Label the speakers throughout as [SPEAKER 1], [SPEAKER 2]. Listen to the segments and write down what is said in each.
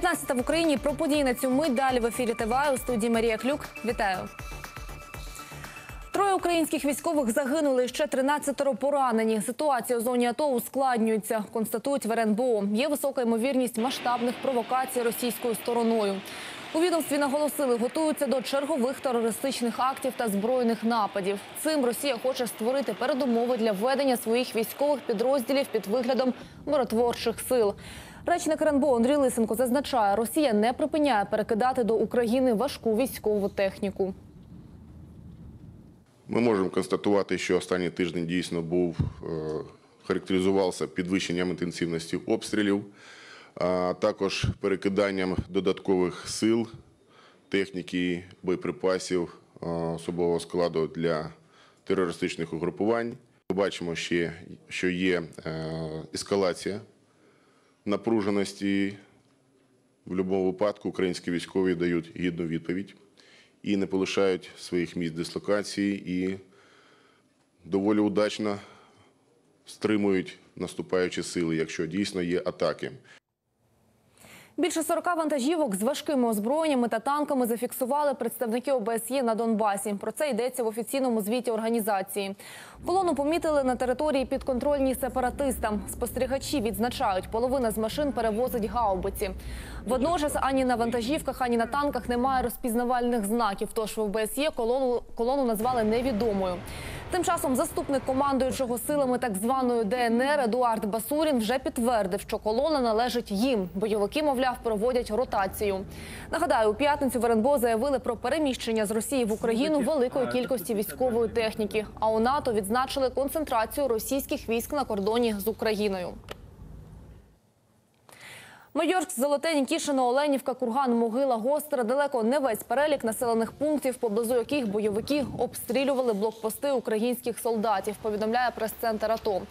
[SPEAKER 1] 19 в Україні про події на цю мить. Далі в ефірі ТВА у студії Марія Клюк. Вітаю. Троє українських військових загинули, ще 13 поранені. Ситуація у зоні АТО ускладнюється, констатують в РНБО. Є висока ймовірність масштабних провокацій російською стороною. У відомстві наголосили, готуються до чергових терористичних актів та збройних нападів. Цим Росія хоче створити передумови для введення своїх військових підрозділів під виглядом миротворчих сил. Речник РНБО Андрій Лисенко зазначає, Росія не припиняє перекидати до України важку військову техніку.
[SPEAKER 2] Ми можемо констатувати, що останній тиждень дійсно був е, характеризувався підвищенням інтенсивності обстрілів, а також перекиданням додаткових сил, техніки, боєприпасів особового складу для терористичних угрупувань. Ми бачимо ще, що є е, ескалація напруженості. В будь-якому випадку українські військові дають гідну відповідь і не полишають своїх місць дислокації і доволі удачно стримують наступаючі сили, якщо дійсно є атаки.
[SPEAKER 1] Більше 40 вантажівок з важкими озброєннями та танками зафіксували представники ОБСЄ на Донбасі. Про це йдеться в офіційному звіті організації. Колону помітили на території підконтрольній сепаратистам. Спостерігачі відзначають, половина з машин перевозить гаубиці. Водночас ані на вантажівках, ані на танках немає розпізнавальних знаків. Тож в ОБСЄ колону, колону назвали невідомою. Тим часом заступник командуючого силами так званої ДНР Едуард Басурін вже підтвердив, що колона належить їм. Бойовики, мовляв, проводять ротацію. Нагадаю, у п'ятницю в РНБО заявили про переміщення з Росії в Україну великої кількості військової техніки. А у НАТО відзначили концентрацію російських військ на кордоні з Україною. Майорськ, Золоте, Нікішино, Оленівка, Курган, Могила, Гостра – далеко не весь перелік населених пунктів, поблизу яких бойовики обстрілювали блокпости українських солдатів, повідомляє прес-центр АТО.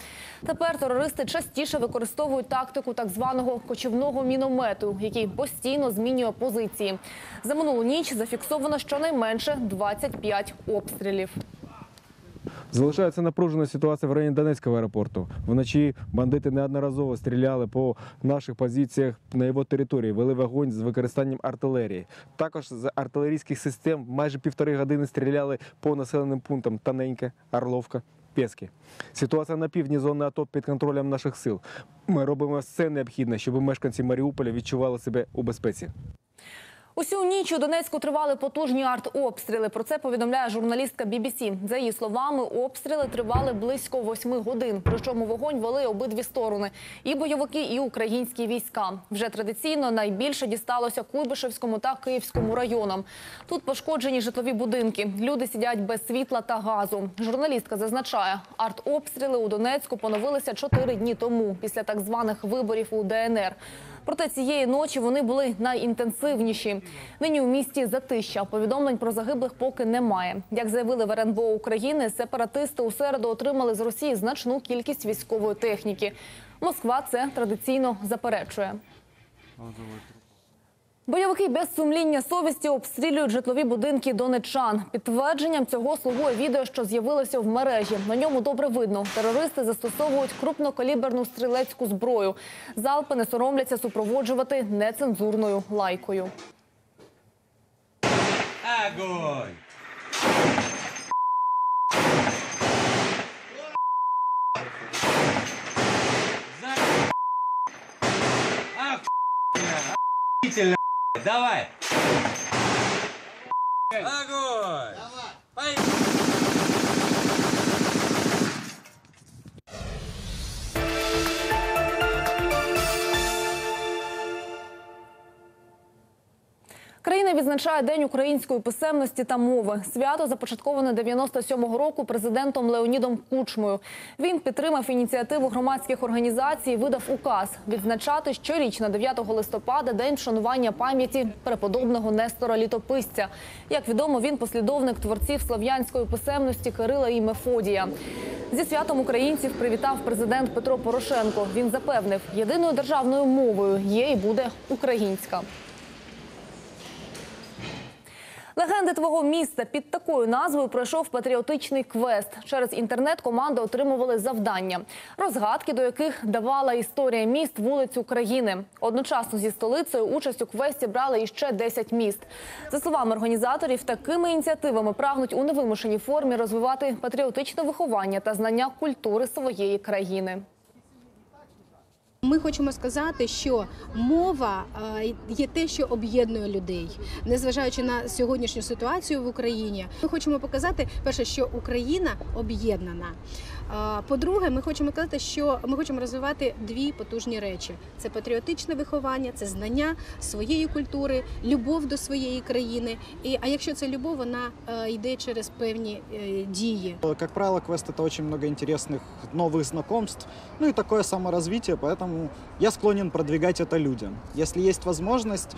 [SPEAKER 1] Тепер терористи частіше використовують тактику так званого кочівного міномету, який постійно змінює позиції. За минулу ніч зафіксовано щонайменше 25 обстрілів.
[SPEAKER 3] Залишається напружена ситуація в районі Донецького аеропорту. Вночі бандити неодноразово стріляли по наших позиціях на його території, вели вогонь з використанням артилерії. Також з артилерійських систем майже півтори години стріляли по населеним пунктам Таненька, Орловка. Пєски. Ситуація на півдні зони АТО під контролем наших сил. Ми робимо все необхідне, щоб мешканці Маріуполя відчували себе у безпеці.
[SPEAKER 1] Усю ніч у Донецьку тривали потужні артобстріли. Про це повідомляє журналістка BBC. За її словами, обстріли тривали близько восьми годин. Причому вогонь вели обидві сторони і бойовики, і українські війська. Вже традиційно найбільше дісталося Куйбишевському та Київському районам. Тут пошкоджені житлові будинки. Люди сидять без світла та газу. Журналістка зазначає, артобстріли у Донецьку поновилися чотири дні тому після так званих виборів у ДНР. Проте цієї ночі вони були найінтенсивніші. Нині у місті затища. Повідомлень про загиблих поки немає. Як заявили в РНБО України, сепаратисти у середу отримали з Росії значну кількість військової техніки. Москва це традиційно заперечує. Бойовики без сумління совісті обстрілюють житлові будинки донечан. Підтвердженням цього слугує відео, що з'явилося в мережі. На ньому добре видно. Терористи застосовують крупнокаліберну стрілецьку зброю. Залпи не соромляться супроводжувати нецензурною лайкою.
[SPEAKER 4] Огонь! Давай! Огонь!
[SPEAKER 1] Відзначає День української писемності та мови. Свято започатковане 97-го року президентом Леонідом Кучмою. Він підтримав ініціативу громадських організацій, і видав указ відзначати щорічно 9 листопада день вшанування пам'яті преподобного Нестора Літописця. Як відомо, він послідовник творців слов'янської писемності Кирила і Мефодія. Зі святом українців привітав президент Петро Порошенко. Він запевнив, єдиною державною мовою є і буде українська. Легенди твого міста під такою назвою пройшов патріотичний квест. Через інтернет команда отримували завдання, розгадки до яких давала історія міст вулиць України. Одночасно зі столицею участь у квесті брали іще 10 міст. За словами організаторів, такими ініціативами прагнуть у невимушеній формі розвивати патріотичне виховання та знання культури своєї країни.
[SPEAKER 5] Ми хочемо сказати, що мова е, є те, що об'єднує людей, незважаючи на сьогоднішню ситуацію в Україні. Ми хочемо показати, перше, що Україна об'єднана. Е, По-друге, ми хочемо казати, що ми хочемо розвивати дві потужні речі: це патріотичне виховання, це знання своєї культури, любов до своєї країни. І а якщо це любов, вона е, йде через певні е, дії.
[SPEAKER 6] Как правило, квест это очень много интересных новых знакомств, ну и такое саморазвитие, поэтому я склонен продвигать это людям. Если есть возможность,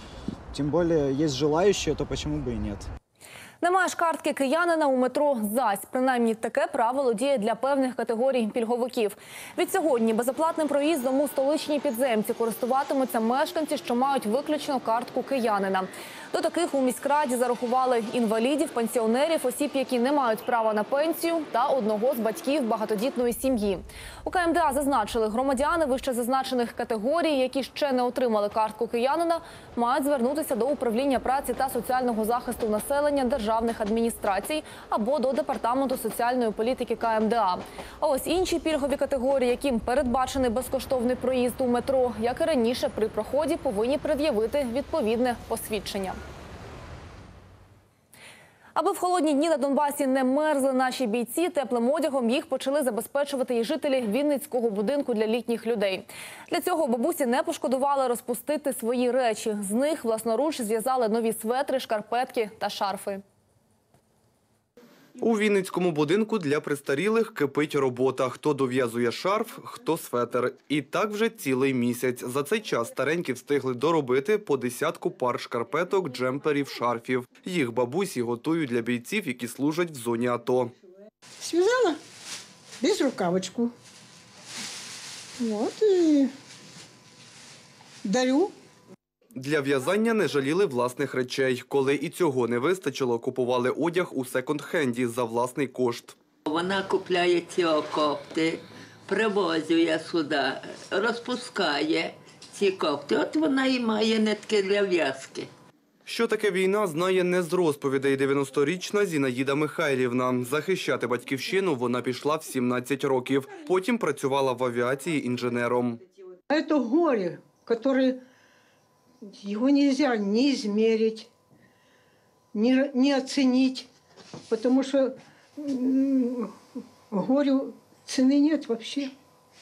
[SPEAKER 6] тем более есть желающие, то почему бы и нет.
[SPEAKER 1] Немає ж картки киянина у метро зась. Принаймні таке правило діє для певних категорій пільговиків. Від сьогодні безоплатним проїздом у столичній підземці користуватимуться мешканці, що мають виключно картку киянина. До таких у міськраді зарахували інвалідів, пенсіонерів, осіб, які не мають права на пенсію, та одного з батьків багатодітної сім'ї. У КМДА зазначили, громадяни вище зазначених категорій, які ще не отримали картку киянина, мають звернутися до управління праці та соціального захисту населення державних адміністрацій або до департаменту соціальної політики КМДА. А ось інші пільгові категорії, яким передбачений безкоштовний проїзд у метро, як і раніше при проході, повинні пред'явити відповідне посвідчення. Аби в холодні дні на Донбасі не мерзли наші бійці, теплим одягом їх почали забезпечувати і жителі Вінницького будинку для літніх людей. Для цього бабусі не пошкодували розпустити свої речі. З них власноруч зв'язали нові светри, шкарпетки та шарфи.
[SPEAKER 7] У Вінницькому будинку для престарілих кипить робота. Хто дов'язує шарф, хто светер. І так вже цілий місяць. За цей час старенькі встигли доробити по десятку пар шкарпеток, джемперів, шарфів. Їх бабусі готують для бійців, які служать в зоні АТО.
[SPEAKER 8] связала без рукавочку. Вот и дарю.
[SPEAKER 7] Для в'язання не жаліли власних речей. Коли і цього не вистачило, купували одяг у секонд-хенді за власний кошт.
[SPEAKER 9] Вона купляє ці окопти, привозює сюди, розпускає ці кофти. От вона і має нитки для в'язки.
[SPEAKER 7] Що таке війна, знає не з розповідей 90-річна Зінаїда Михайлівна. Захищати батьківщину вона пішла в 17 років. Потім працювала в авіації інженером.
[SPEAKER 8] А это горе, которое его нельзя ни измерить, ни, ни оценить, потому что горю цены нет вообще.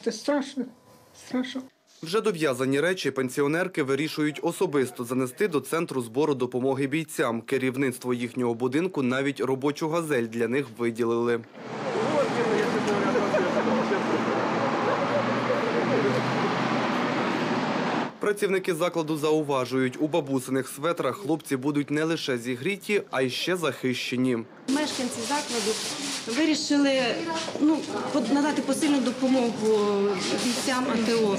[SPEAKER 8] Это страшно, страшно.
[SPEAKER 7] Вже дов'язані речі пенсіонерки вирішують особисто занести до центру збору допомоги бійцям. Керівництво їхнього будинку навіть робочу газель для них виділили. Працівники закладу зауважують, у бабусиних светрах хлопці будуть не лише зігріті, а й ще захищені.
[SPEAKER 10] Мешканці закладу вирішили ну, надати посильну допомогу бійцям АТО.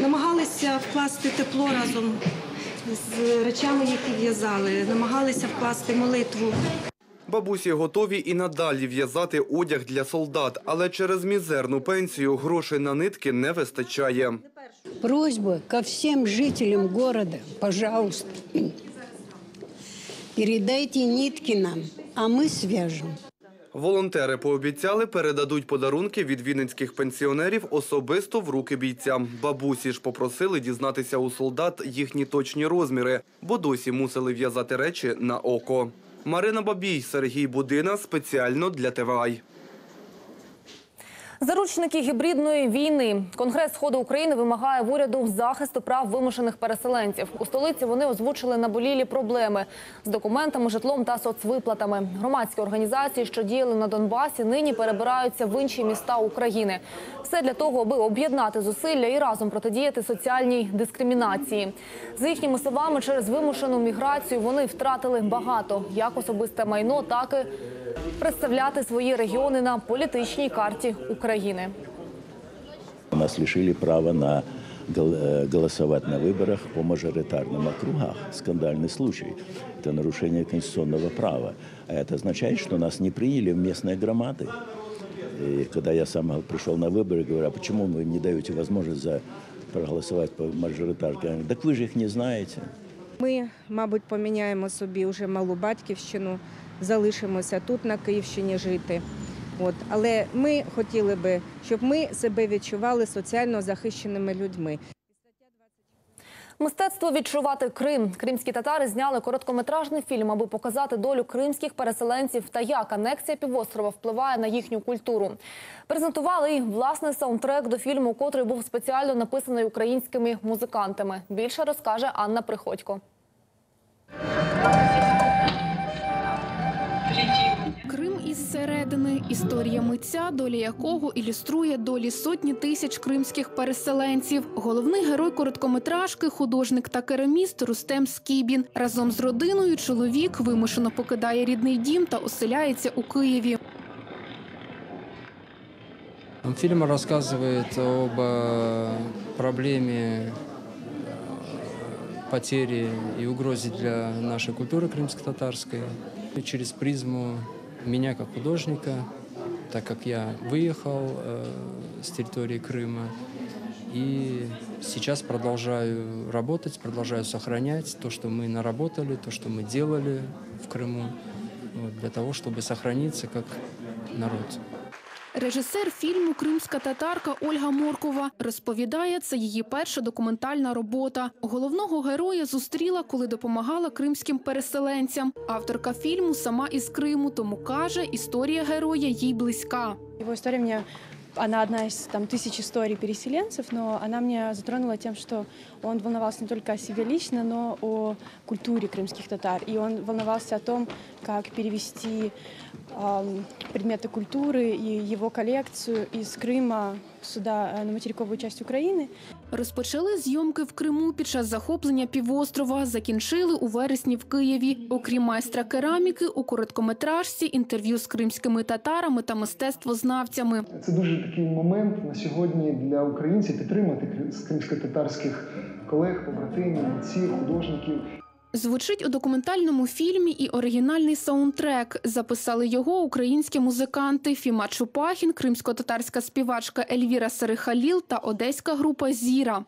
[SPEAKER 10] Намагалися вкласти тепло разом з речами, які в'язали, намагалися вкласти молитву.
[SPEAKER 7] Бабусі готові і надалі в'язати одяг для солдат, але через мізерну пенсію грошей на нитки не вистачає.
[SPEAKER 11] Просьба ко всем жителям города, пожалуйста, передайте нитки нам, а мы свяжем.
[SPEAKER 7] Волонтери пообіцяли передадуть подарунки від вінницьких пенсіонерів особисто в руки бійцям. Бабусі ж попросили дізнатися у солдат їхні точні розміри, бо досі мусили в'язати речі на око. Марина Бабій, Сергій Будина спеціально для ТВАЙ.
[SPEAKER 1] Заручники гібридної війни. Конгрес Сходу України вимагає в уряду захисту прав вимушених переселенців. У столиці вони озвучили наболілі проблеми з документами, житлом та соцвиплатами. Громадські організації, що діяли на Донбасі, нині перебираються в інші міста України Все для того, аби об'єднати зусилля і разом протидіяти соціальній дискримінації. За їхніми словами, через вимушену міграцію вони втратили багато як особисте майно, так і представляти свої регіони на політичній карті України.
[SPEAKER 12] Нас лишили права на гол- э, голосовать на выборах по мажоритарным округах. Скандальный случай. Это нарушение конституционного права. А это означает, что нас не приняли в местные громады. И когда я сам пришел на выборы, говорю, а почему вы не даете возможность за проголосовать по мажоритарке? Они говорят, Так ви ж їх не знаєте.
[SPEAKER 13] Ми, мабуть, поміняємо собі вже малу батьківщину, залишимося тут на Київщині жити. От. Але ми хотіли би, щоб ми себе відчували соціально захищеними людьми.
[SPEAKER 1] Мистецтво відчувати Крим. Кримські татари зняли короткометражний фільм, аби показати долю кримських переселенців та як анексія півострова впливає на їхню культуру. Презентували і власний саундтрек до фільму, котрий був спеціально написаний українськими музикантами. Більше розкаже Анна Приходько.
[SPEAKER 14] Крим із середини історія митця, доля якого ілюструє долі сотні тисяч кримських переселенців. Головний герой короткометражки, художник та кераміст Рустем Скібін. Разом з родиною чоловік вимушено покидає рідний дім та оселяється у Києві.
[SPEAKER 15] Фильм рассказывает об э, проблеме э, потери и угрозе для нашей культуры крымско-татарской И через призму меня как художника, так как я выехал э, с территории Крыма и сейчас продолжаю работать, продолжаю сохранять то, что мы наработали, то, что мы делали в Крыму, вот, для того, чтобы сохраниться как народ.
[SPEAKER 14] Режисер фільму Кримська татарка Ольга Моркова розповідає, це її перша документальна робота. Головного героя зустріла, коли допомагала кримським переселенцям. Авторка фільму сама із Криму, тому каже, історія героя їй близька.
[SPEAKER 16] Его история мне, она одна из там тысяч историй переселенцев, но она меня затронула тем, что он волновался не только о себе лично, но о культуре крымских татар. И он волновался о том, как перевести ам, предметы культуры и его коллекцию из Крыма сюда, э, на материковую часть Украины.
[SPEAKER 14] Розпочали зйомки в Криму під час захоплення півострова. Закінчили у вересні в Києві. Окрім майстра кераміки, у короткометражці інтерв'ю з кримськими татарами та мистецтвознавцями.
[SPEAKER 17] Це дуже такий момент на сьогодні для українців підтримати кри- кримсько-татарських колег, побратимів, митців, художників.
[SPEAKER 14] Звучить у документальному фільмі і оригінальний саундтрек. Записали його українські музиканти Фіма Чупахін, кримсько-татарська співачка Ельвіра Серихаліл та одеська група Зіра.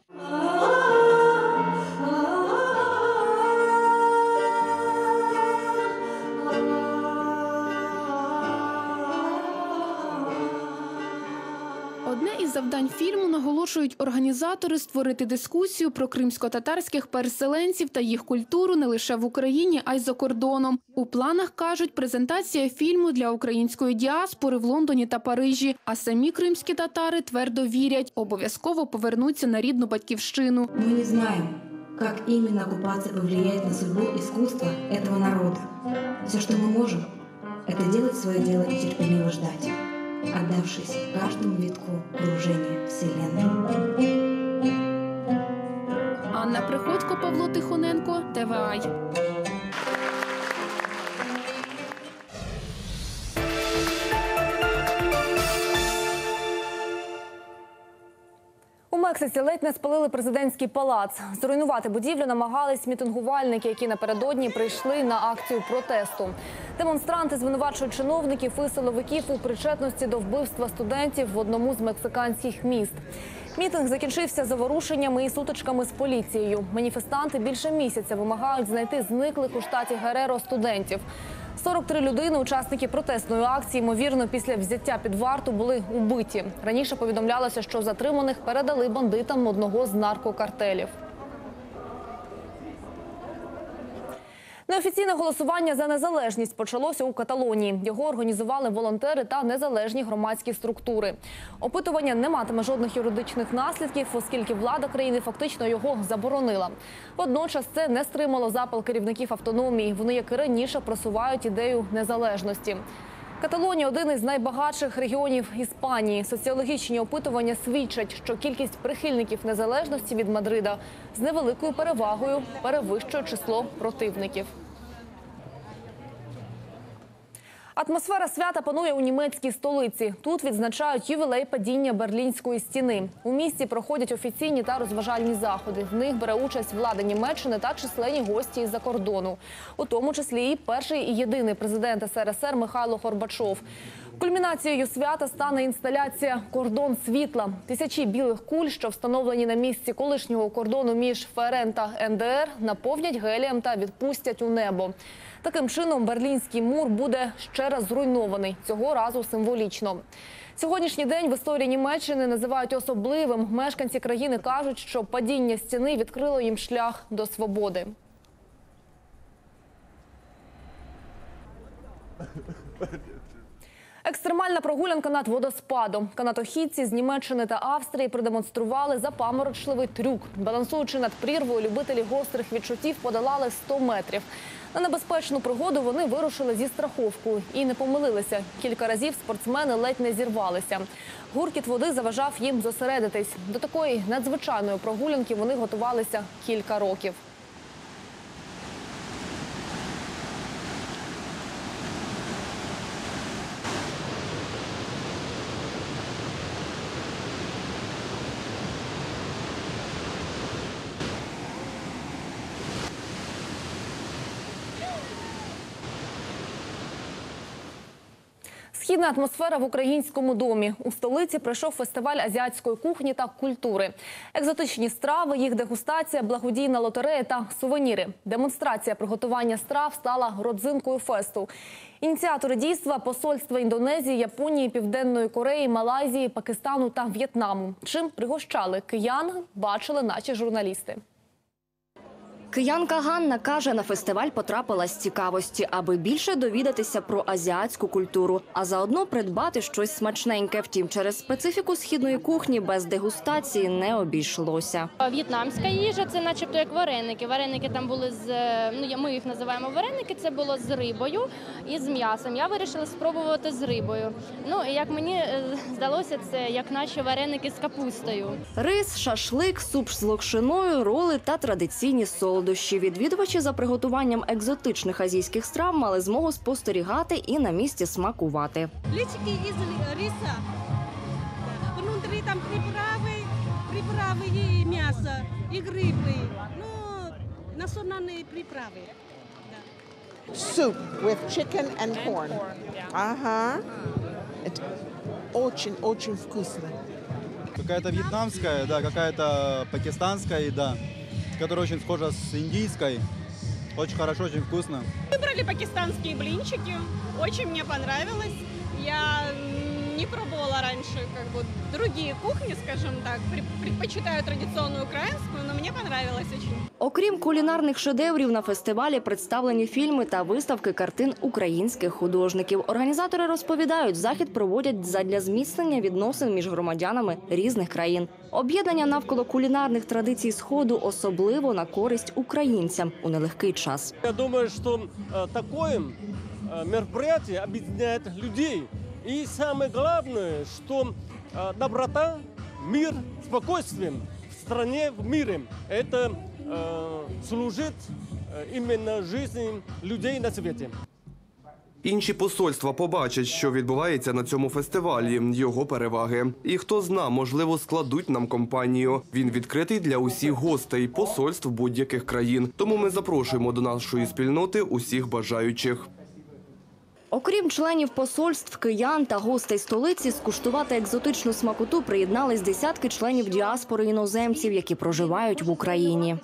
[SPEAKER 14] завдань фільму наголошують організатори створити дискусію про кримсько-татарських переселенців та їх культуру не лише в Україні, а й за кордоном. У планах кажуть презентація фільму для української діаспори в Лондоні та Парижі. А самі кримські татари твердо вірять, обов'язково повернуться на рідну батьківщину.
[SPEAKER 18] Мы не знаем, как именно оккупация повлияет на судьбу искусства этого народа. Все, что мы можем, это делать свое дело и терпеливо ждать, отдавшись каждому витку кружения Вселенной.
[SPEAKER 14] Анна Приходько, Павло Тихоненко, ТВАЙ.
[SPEAKER 1] У Мексиці ледь не спалили президентський палац. Зруйнувати будівлю намагались мітингувальники, які напередодні прийшли на акцію протесту. Демонстранти звинувачують чиновників і силовиків у причетності до вбивства студентів в одному з мексиканських міст. Мітинг закінчився заворушеннями і сутичками з поліцією. Маніфестанти більше місяця вимагають знайти зниклих у штаті Гереро студентів. 43 людини, учасники протестної акції, ймовірно, після взяття під варту були убиті. Раніше повідомлялося, що затриманих передали бандитам одного з наркокартелів. Неофіційне голосування за незалежність почалося у Каталонії. Його організували волонтери та незалежні громадські структури. Опитування не матиме жодних юридичних наслідків, оскільки влада країни фактично його заборонила. Водночас це не стримало запал керівників автономії. Вони, як і раніше, просувають ідею незалежності. Каталонія один із найбагатших регіонів Іспанії. Соціологічні опитування свідчать, що кількість прихильників незалежності від Мадрида з невеликою перевагою перевищує число противників. Атмосфера свята панує у німецькій столиці. Тут відзначають ювілей падіння Берлінської стіни. У місті проходять офіційні та розважальні заходи. В них бере участь влада Німеччини та численні гості із-за кордону, у тому числі і перший і єдиний президент СРСР Михайло Горбачов. Кульмінацією свята стане інсталяція Кордон світла. Тисячі білих куль, що встановлені на місці колишнього кордону між ФРН та НДР, наповнять гелієм та відпустять у небо. Таким чином, берлінський мур буде ще раз зруйнований цього разу символічно. Сьогоднішній день в історії Німеччини називають особливим. Мешканці країни кажуть, що падіння стіни відкрило їм шлях до свободи. Екстремальна прогулянка над водоспадом. Канатохідці з Німеччини та Австрії продемонстрували запаморочливий трюк. Балансуючи над прірвою, любителі гострих відчуттів подолали 100 метрів. На небезпечну пригоду вони вирушили зі страховку і не помилилися. Кілька разів спортсмени ледь не зірвалися. Гуркіт води заважав їм зосередитись. До такої надзвичайної прогулянки вони готувалися кілька років. Східна атмосфера в українському домі. У столиці пройшов фестиваль азіатської кухні та культури. Екзотичні страви, їх дегустація, благодійна лотерея та сувеніри. Демонстрація приготування страв стала родзинкою фесту. Ініціатори дійства посольства Індонезії, Японії, Південної Кореї, Малайзії, Пакистану та В'єтнаму. Чим пригощали киян, бачили наші журналісти.
[SPEAKER 19] Киянка Ганна каже, на фестиваль потрапила з цікавості, аби більше довідатися про азіатську культуру, а заодно придбати щось смачненьке. Втім, через специфіку східної кухні без дегустації не обійшлося.
[SPEAKER 20] В'єтнамська їжа це начебто як вареники. Вареники там були з ну ми їх називаємо вареники. Це було з рибою і з м'ясом. Я вирішила спробувати з рибою. Ну і як мені е, здалося, це як наші вареники з капустою.
[SPEAKER 19] Рис, шашлик, суп з локшиною, роли та традиційні солодощі. Відвідувачі за приготуванням екзотичних азійських страв мали змогу спостерігати і на місці смакувати.
[SPEAKER 21] Лички із риса. Внутрі там приправи, приправи і м'ясо, і гриби. Ну, національні приправи.
[SPEAKER 22] soup with chicken and corn. Ага. Очень-очень вкусно.
[SPEAKER 23] Какая-то вьетнамская, да, какая-то пакистанская еда, которая очень схожа с индийской. Очень хорошо, очень вкусно.
[SPEAKER 24] Выбрали пакистанские блинчики. Очень мне понравилось. Я м, не пробовала раньше как бы другие кухни, скажем так. Пре- Предпочитаю традиционную украинскую, но мне понравилось очень.
[SPEAKER 19] Окрім кулінарних шедеврів, на фестивалі представлені фільми та виставки картин українських художників. Організатори розповідають, захід проводять задля зміцнення відносин між громадянами різних країн. Об'єднання навколо кулінарних традицій сходу особливо на користь українцям у нелегкий час.
[SPEAKER 25] Я думаю, что э, такое э, мероприятие объединяет людей. И самое главное, что э, доброта, мир, спокойствие в стране, в мире, это э, служит э, именно жизни людей на свете.
[SPEAKER 7] Інші посольства побачать, що відбувається на цьому фестивалі, його переваги. І хто зна, можливо, складуть нам компанію. Він відкритий для усіх гостей, посольств будь-яких країн. Тому ми запрошуємо до нашої спільноти усіх бажаючих.
[SPEAKER 19] Окрім членів посольств, киян та гостей столиці, скуштувати екзотичну смакоту приєднались десятки членів діаспори іноземців, які проживають в Україні.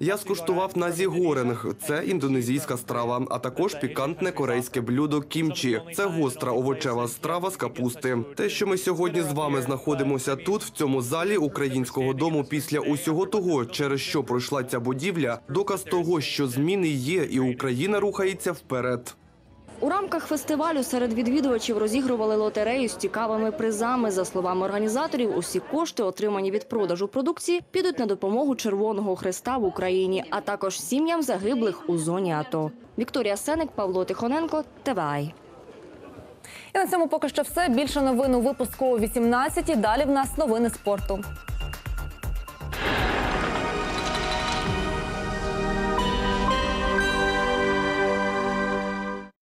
[SPEAKER 7] Я скуштував назі горенг. Це індонезійська страва, а також пікантне корейське блюдо кімчі. Це гостра овочева страва з капусти. Те, що ми сьогодні з вами знаходимося тут, в цьому залі українського дому, після усього того, через що пройшла ця будівля, доказ того, що зміни є, і Україна рухається вперед.
[SPEAKER 19] У рамках фестивалю серед відвідувачів розігрували лотерею з цікавими призами. За словами організаторів, усі кошти, отримані від продажу продукції, підуть на допомогу Червоного Хреста в Україні, а також сім'ям загиблих у зоні АТО. Вікторія Сеник, Павло Тихоненко, ТВАЙ.
[SPEAKER 1] І на цьому поки що все. Більше новин у випуску о 18. Далі в нас новини спорту.